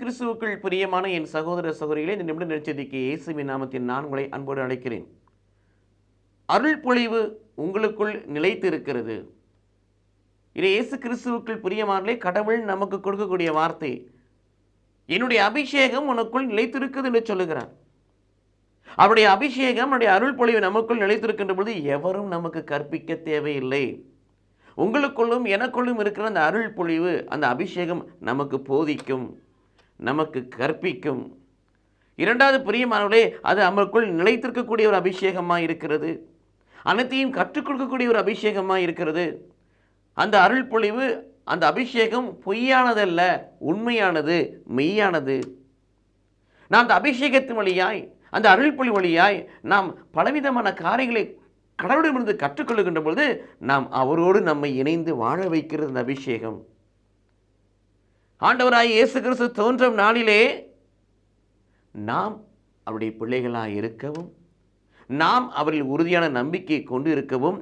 கிறிஸ்துவுக்குள் பிரியமான என் சகோதர சகோதரிகளை இந்த நிமிட நெச்சதிக்கு இயேசுவின் விநாமத்தின் நான் உங்களை அன்போடு அழைக்கிறேன். அருள் பொழிவு உங்களுக்குள் நிலைத்திருக்கிறது. இது இயேசு கிறிஸ்துவுக்குள் பிரியமானே கடவுள் நமக்கு கொடுக்கக்கூடிய வார்த்தை. என்னுடைய அபிஷேகம் உனக்குள் நிலைத்திருக்குது என்று சொல்லுகிறார். அவருடைய அபிஷேகம் அவருடைய அருள் பொழிவு நமக்குள் நிலைத்திருக்கின்ற பொழுது எவரும் நமக்கு கற்பிக்க தேவையில்லை. உங்களுக்குள்ளும் எனக்குள்ளும் இருக்கிற அந்த அருள் பொழிவு அந்த அபிஷேகம் நமக்கு போதிக்கும். நமக்கு கற்பிக்கும். இரண்டாவது பிரியமானவர்களே அது நமக்குள் நிலைத்திருக்கக்கூடிய ஒரு அபிஷேகமாக இருக்கிறது. அனைத்தையும் கற்றுக் கொடுக்கக்கூடிய ஒரு அபிஷேகமாக இருக்கிறது. அந்த அருள் பொழிவு அந்த அபிஷேகம் பொய்யானதல்ல உண்மையானது மெய்யானது. நாம் அந்த அபிஷேகத்தின் வழியாய் அந்த அருள் பொழி வழியாய் நாம் பலவிதமான காரியங்களை கடவுளிடமிருந்து கற்றுக்கொள்ளுகின்ற பொழுது நாம் அவரோடு நம்மை இணைந்து வாழ வைக்கிறது அந்த அபிஷேகம். ஆண்டவராய் இயேசு கிறிஸ்து தோன்றும் நாளிலே நாம் அவருடைய பிள்ளைகளாக இருக்கவும் நாம் அவரில் உறுதியான நம்பிக்கை கொண்டு இருக்கவும்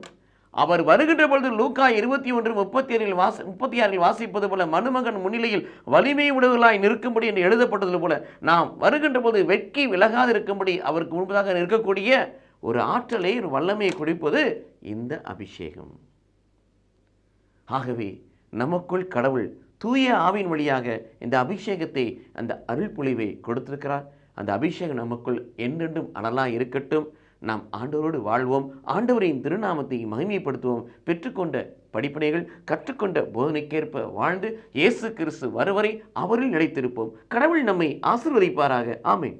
அவர் வருகின்ற பொழுது லூக்கா இருபத்தி ஒன்று முப்பத்தி ஆறில் வாசி முப்பத்தி ஆறில் வாசிப்பது போல மனுமகன் முன்னிலையில் வலிமை உடவுகளாய் நிற்கும்படி என்று எழுதப்பட்டது போல நாம் வருகின்ற போது வெட்கி விலகாது இருக்கும்படி அவருக்கு முன்பதாக நிற்கக்கூடிய ஒரு ஆற்றலை ஒரு வல்லமையை கொடுப்பது இந்த அபிஷேகம். ஆகவே நமக்குள் கடவுள் தூய ஆவின் வழியாக இந்த அபிஷேகத்தை அந்த அருள் பொழிவை கொடுத்திருக்கிறார். அந்த அபிஷேகம் நமக்குள் என்றென்றும் அனலாக இருக்கட்டும். நாம் ஆண்டவரோடு வாழ்வோம். ஆண்டவரின் திருநாமத்தை மகிமைப்படுத்துவோம். பெற்றுக்கொண்ட படிப்பினைகள் கற்றுக்கொண்ட போதனைக்கேற்ப வாழ்ந்து இயேசு கிறிஸ்து வருவரை அவரில் நிலைத்திருப்போம். கடவுள் நம்மை ஆசிர்வதிப்பாராக. ஆமை